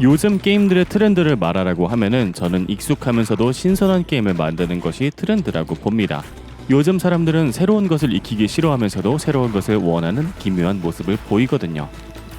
요즘 게임들의 트렌드를 말하라고 하면은 저는 익숙하면서도 신선한 게임을 만드는 것이 트렌드라고 봅니다. 요즘 사람들은 새로운 것을 익히기 싫어하면서도 새로운 것을 원하는 기묘한 모습을 보이거든요.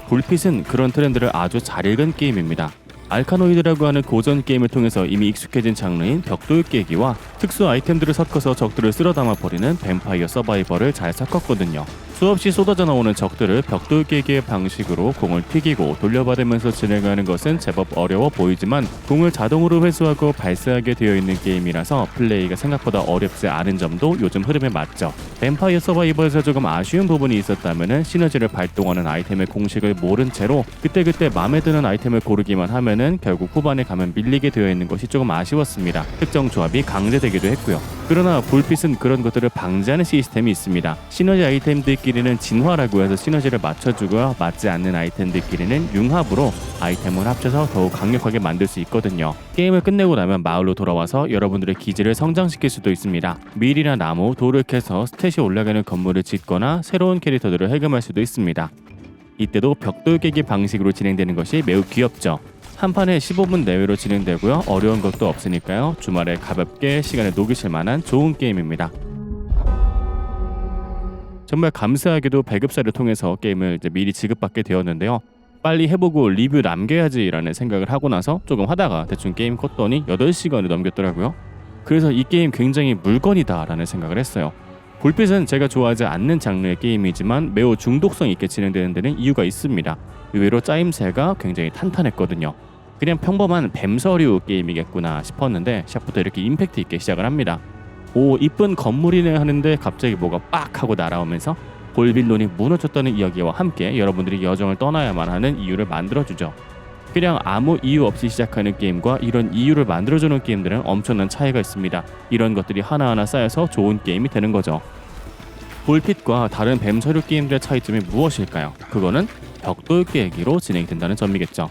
불핏은 그런 트렌드를 아주 잘 읽은 게임입니다. 알카노이드라고 하는 고전 게임을 통해서 이미 익숙해진 장르인 벽돌 깨기와 특수 아이템들을 섞어서 적들을 쓸어 담아 버리는 뱀파이어 서바이벌을 잘 섞었거든요. 수없이 쏟아져 나오는 적들을 벽돌 깨기의 방식으로 공을 튀기고 돌려받으면서 진행하는 것은 제법 어려워 보이지만 공을 자동으로 회수하고 발사하게 되어 있는 게임이라서 플레이가 생각보다 어렵지 않은 점도 요즘 흐름에 맞죠. 뱀파이어 서바이벌에서 조금 아쉬운 부분이 있었다면은 시너지를 발동하는 아이템의 공식을 모른 채로 그때그때 마음에 드는 아이템을 고르기만 하면 은 결국 후반에 가면 밀리게 되어 있는 것이 조금 아쉬웠습니다. 특정 조합이 강제되기도 했고요. 그러나 불빛은 그런 것들을 방지하는 시스템이 있습니다. 시너지 아이템들끼리는 진화라고 해서 시너지를 맞춰주고요. 맞지 않는 아이템들끼리는 융합으로 아이템을 합쳐서 더욱 강력하게 만들 수 있거든요. 게임을 끝내고 나면 마을로 돌아와서 여러분들의 기지를 성장시킬 수도 있습니다. 밀이나 나무, 돌을 캐서 스탯이 올라가는 건물을 짓거나 새로운 캐릭터들을 해금할 수도 있습니다. 이때도 벽돌 깨기 방식으로 진행되는 것이 매우 귀엽죠. 한 판에 15분 내외로 진행되고요. 어려운 것도 없으니까요. 주말에 가볍게 시간을 녹이실 만한 좋은 게임입니다. 정말 감사하게도 배급사를 통해서 게임을 미리 지급받게 되었는데요. 빨리 해보고 리뷰 남겨야지라는 생각을 하고 나서 조금 하다가 대충 게임 껐더니 8시간을 넘겼더라고요. 그래서 이 게임 굉장히 물건이다라는 생각을 했어요. 불빛은 제가 좋아하지 않는 장르의 게임이지만 매우 중독성 있게 진행되는 데는 이유가 있습니다. 의외로 짜임새가 굉장히 탄탄했거든요. 그냥 평범한 뱀서류 게임이겠구나 싶었는데 시작부터 이렇게 임팩트 있게 시작을 합니다. 오 이쁜 건물이네 하는데 갑자기 뭐가 빡 하고 날아오면서 골빈론이 무너졌다는 이야기와 함께 여러분들이 여정을 떠나야만 하는 이유를 만들어주죠. 그냥 아무 이유 없이 시작하는 게임과 이런 이유를 만들어주는 게임들은 엄청난 차이가 있습니다. 이런 것들이 하나하나 쌓여서 좋은 게임이 되는 거죠. 볼핏과 다른 뱀 서류 게임들의 차이점이 무엇일까요? 그거는 벽돌 깨기로 진행된다는 점이겠죠.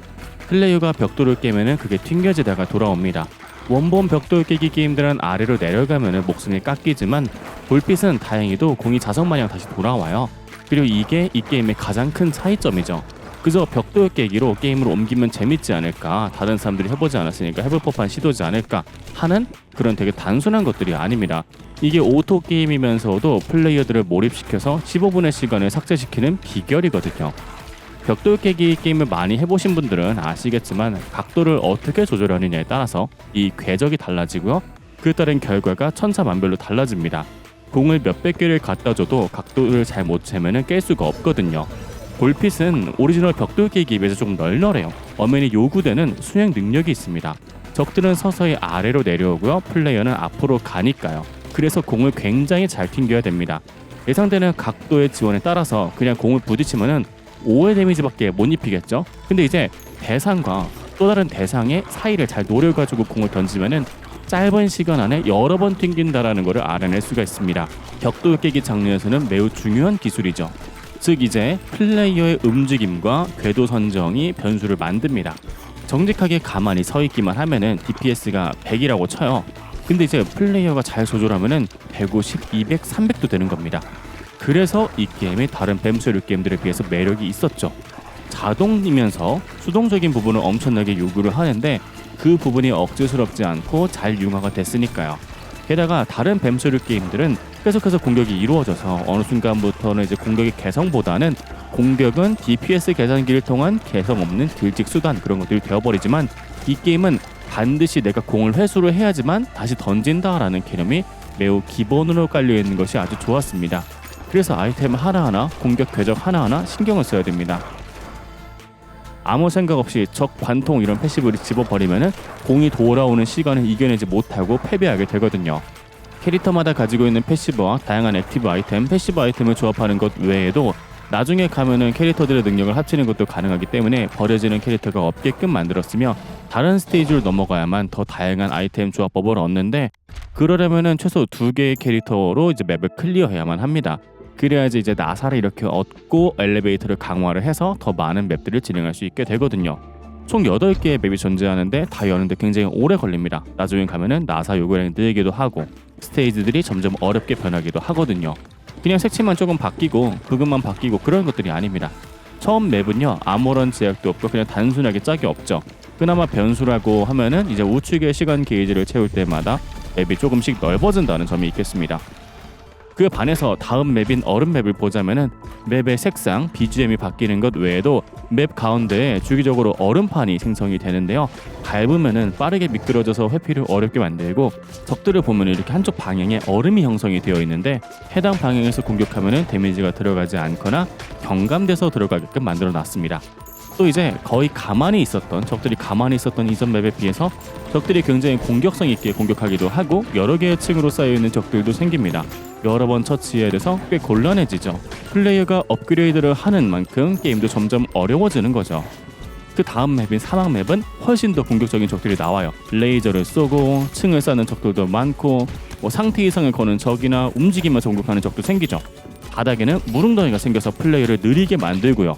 플레이어가 벽돌을 깨면은 그게 튕겨지다가 돌아옵니다. 원본 벽돌 깨기 게임들은 아래로 내려가면은 목숨이 깎이지만 볼핏은 다행히도 공이 자석 마냥 다시 돌아와요. 그리고 이게 이 게임의 가장 큰 차이점이죠. 그저 벽돌 깨기로 게임을 옮기면 재밌지 않을까? 다른 사람들이 해보지 않았으니까 해볼 법한 시도지 않을까? 하는 그런 되게 단순한 것들이 아닙니다. 이게 오토 게임이면서도 플레이어들을 몰입시켜서 15분의 시간을 삭제시키는 비결이거든요. 벽돌 깨기 게임을 많이 해보신 분들은 아시겠지만 각도를 어떻게 조절하느냐에 따라서 이 궤적이 달라지고요. 그에 따른 결과가 천차만별로 달라집니다. 공을 몇백 개를 갖다 줘도 각도를 잘 못 채면은 깰 수가 없거든요 볼핏은 오리지널 벽돌 깨기에 비해서 조금 널널해요. 엄연히 요구되는 수행 능력이 있습니다. 적들은 서서히 아래로 내려오고요. 플레이어는 앞으로 가니까요. 그래서 공을 굉장히 잘 튕겨야 됩니다. 예상되는 각도의 지원에 따라서 그냥 공을 부딪히면은 5회 데미지밖에 못 입히겠죠. 근데 이제 대상과 또 다른 대상의 사이를 잘 노려가지고 공을 던지면은 짧은 시간 안에 여러 번 튕긴다라는 것을 알아낼 수가 있습니다. 벽돌 깨기 장르에서는 매우 중요한 기술이죠. 즉 이제 플레이어의 움직임과 궤도 선정이 변수를 만듭니다. 정직하게 가만히 서 있기만 하면은 DPS가 100이라고 쳐요. 근데 이제 플레이어가 잘 조절하면은 150, 200, 300도 되는 겁니다. 그래서 이 게임이 다른 뱀소류 게임들에 비해서 매력이 있었죠. 자동이면서 수동적인 부분을 엄청나게 요구를 하는데 그 부분이 억지스럽지 않고 잘 융화가 됐으니까요. 게다가 다른 뱀소류 게임들은 계속해서 공격이 이루어져서 어느 순간부터는 이제 공격의 개성보다는 공격은 DPS 계산기를 통한 개성 없는 딜직 수단 그런 것들이 되어버리지만 이 게임은 반드시 내가 공을 회수를 해야지만 다시 던진다라는 개념이 매우 기본으로 깔려 있는 것이 아주 좋았습니다. 그래서 아이템 하나하나 공격 궤적 하나하나 신경을 써야 됩니다. 아무 생각 없이 적 관통 이런 패시브를 집어버리면은 공이 돌아오는 시간을 이겨내지 못하고 패배하게 되거든요. 캐릭터마다 가지고 있는 패시브와 다양한 액티브 아이템, 패시브 아이템을 조합하는 것 외에도 나중에 가면은 캐릭터들의 능력을 합치는 것도 가능하기 때문에 버려지는 캐릭터가 없게끔 만들었으며 다른 스테이지로 넘어가야만 더 다양한 아이템 조합법을 얻는데 그러려면은 최소 두 개의 캐릭터로 이제 맵을 클리어해야만 합니다. 그래야지 이제 나사를 이렇게 얻고 엘리베이터를 강화를 해서 더 많은 맵들을 진행할 수 있게 되거든요. 총 8개의 맵이 존재하는데 다 여는데 굉장히 오래 걸립니다. 나중에 가면은 나사 요구량이 늘기도 하고 스테이지들이 점점 어렵게 변하기도 하거든요. 그냥 색칠만 조금 바뀌고 부금만 바뀌고 그런 것들이 아닙니다. 처음 맵은요 아무런 제약도 없고 그냥 단순하게 짝이 없죠. 그나마 변수라고 하면은 이제 우측의 시간 게이지를 채울 때마다 맵이 조금씩 넓어진다는 점이 있겠습니다. 그 반해서 다음 맵인 얼음 맵을 보자면은 맵의 색상, BGM이 바뀌는 것 외에도 맵 가운데에 주기적으로 얼음판이 생성이 되는데요. 밟으면은 빠르게 미끄러져서 회피를 어렵게 만들고 적들을 보면 이렇게 한쪽 방향에 얼음이 형성이 되어 있는데 해당 방향에서 공격하면은 데미지가 들어가지 않거나 경감돼서 들어가게끔 만들어 놨습니다. 또 이제 거의 가만히 있었던 적들이 가만히 있었던 이전 맵에 비해서 적들이 굉장히 공격성 있게 공격하기도 하고 여러 개의 층으로 쌓여 있는 적들도 생깁니다. 여러 번 처치해야 돼서 꽤 곤란해지죠. 플레이어가 업그레이드를 하는 만큼 게임도 점점 어려워지는 거죠. 그 다음 맵인 사막 맵은 훨씬 더 공격적인 적들이 나와요. 레이저를 쏘고 층을 쌓는 적들도 많고 뭐 상태 이상을 거는 적이나 움직이면서 공격하는 적도 생기죠. 바닥에는 무릉덩이가 생겨서 플레이를 느리게 만들고요.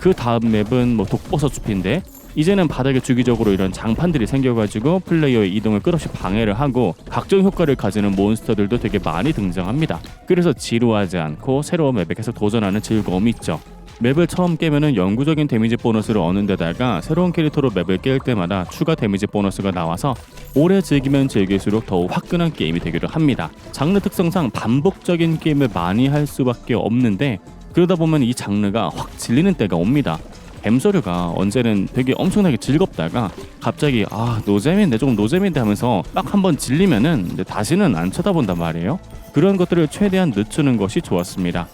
그 다음 맵은 뭐 독버섯 숲인데 이제는 바닥에 주기적으로 이런 장판들이 생겨가지고 플레이어의 이동을 끝없이 방해를 하고 각종 효과를 가지는 몬스터들도 되게 많이 등장합니다. 그래서 지루하지 않고 새로운 맵에 계속 도전하는 즐거움이 있죠. 맵을 처음 깨면은 영구적인 데미지 보너스를 얻는 데다가 새로운 캐릭터로 맵을 깰 때마다 추가 데미지 보너스가 나와서 오래 즐기면 즐길수록 더욱 화끈한 게임이 되기도 합니다. 장르 특성상 반복적인 게임을 많이 할 수밖에 없는데 그러다 보면 이 장르가 확 질리는 때가 옵니다. 뱀소류가 언제는 되게 엄청나게 즐겁다가 갑자기 아 노잼인데 조금 노잼인데 하면서 딱 한번 질리면은 이제 다시는 안 쳐다본단 말이에요. 그런 것들을 최대한 늦추는 것이 좋았습니다.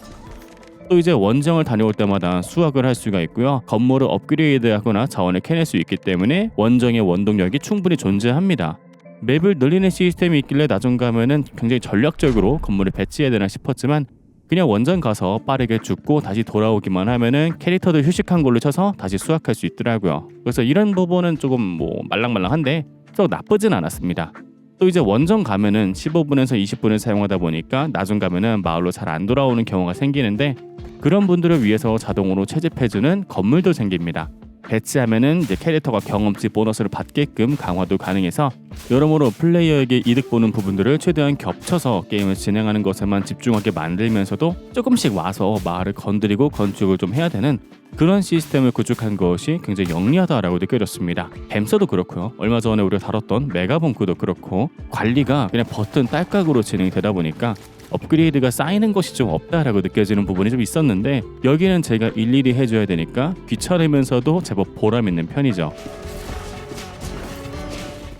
또 이제 원정을 다녀올 때마다 수확을 할 수가 있고요. 건물을 업그레이드하거나 자원을 캐낼 수 있기 때문에 원정의 원동력이 충분히 존재합니다. 맵을 늘리는 시스템이 있길래 나중 가면은 굉장히 전략적으로 건물을 배치해야 되나 싶었지만 그냥 원전 가서 빠르게 죽고 다시 돌아오기만 하면은 캐릭터들 휴식한 걸로 쳐서 다시 수확할 수 있더라고요. 그래서 이런 부분은 조금 뭐 말랑말랑한데 또 나쁘진 않았습니다. 또 이제 원정 가면은 15분에서 20분을 사용하다 보니까 나중 가면은 마을로 잘 안 돌아오는 경우가 생기는데 그런 분들을 위해서 자동으로 채집해주는 건물도 생깁니다. 배치하면은 이제 캐릭터가 경험치 보너스를 받게끔 강화도 가능해서 여러모로 플레이어에게 이득 보는 부분들을 최대한 겹쳐서 게임을 진행하는 것에만 집중하게 만들면서도 조금씩 와서 마을을 건드리고 건축을 좀 해야 되는 그런 시스템을 구축한 것이 굉장히 영리하다라고 느껴졌습니다. 뱀서도 그렇고요. 얼마 전에 우리가 다뤘던 메가봉크도 그렇고 관리가 그냥 버튼 딸깍으로 진행되다 보니까 업그레이드가 쌓이는 것이 좀 없다라고 느껴지는 부분이 좀 있었는데 여기는 제가 일일이 해줘야 되니까 귀찮으면서도 제법 보람 있는 편이죠.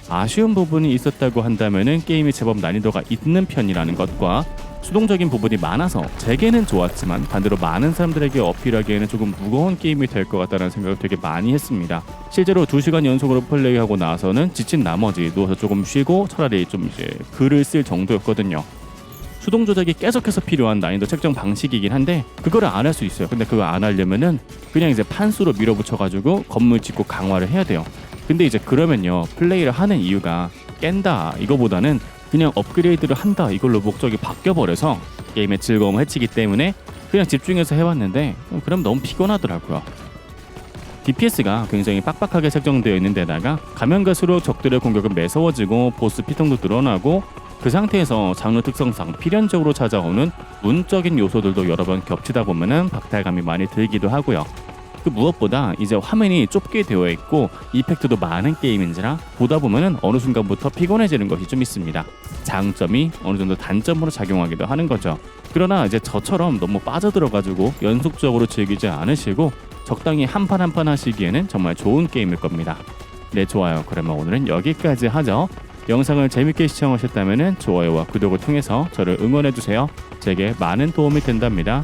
아쉬운 부분이 있었다고 한다면은 게임이 제법 난이도가 있는 편이라는 것과 수동적인 부분이 많아서 제게는 좋았지만 반대로 많은 사람들에게 어필하기에는 조금 무거운 게임이 될 것 같다는 생각을 되게 많이 했습니다. 실제로 2시간 연속으로 플레이하고 나서는 지친 나머지 누워서 조금 쉬고 차라리 좀 이제 글을 쓸 정도였거든요. 수동 조작이 계속해서 필요한 난이도 책정 방식이긴 한데 그거를 안 할 수 있어요. 근데 그거 안 하려면은 그냥 이제 판수로 밀어붙여 가지고 건물 짓고 강화를 해야 돼요. 근데 이제 그러면요 플레이를 하는 이유가 깬다 이거보다는 그냥 업그레이드를 한다 이걸로 목적이 바뀌어 버려서 게임의 즐거움을 해치기 때문에 그냥 집중해서 해왔는데 그럼 너무 피곤하더라고요. DPS가 굉장히 빡빡하게 책정되어 있는 데다가 가면 갈수록 적들의 공격은 매서워지고 보스 피통도 늘어나고 그 상태에서 장르 특성상 필연적으로 찾아오는 문적인 요소들도 여러 번 겹치다 보면은 박탈감이 많이 들기도 하고요. 그 무엇보다 이제 화면이 좁게 되어 있고 이펙트도 많은 게임인지라 보다 보면은 어느 순간부터 피곤해지는 것이 좀 있습니다. 장점이 어느 정도 단점으로 작용하기도 하는 거죠. 그러나 이제 저처럼 너무 빠져들어가지고 연속적으로 즐기지 않으시고 적당히 한 판 한 판 하시기에는 정말 좋은 게임일 겁니다. 네, 좋아요. 그러면 오늘은 여기까지 하죠. 영상을 재밌게 시청하셨다면 좋아요와 구독을 통해서 저를 응원해주세요. 제게 많은 도움이 된답니다.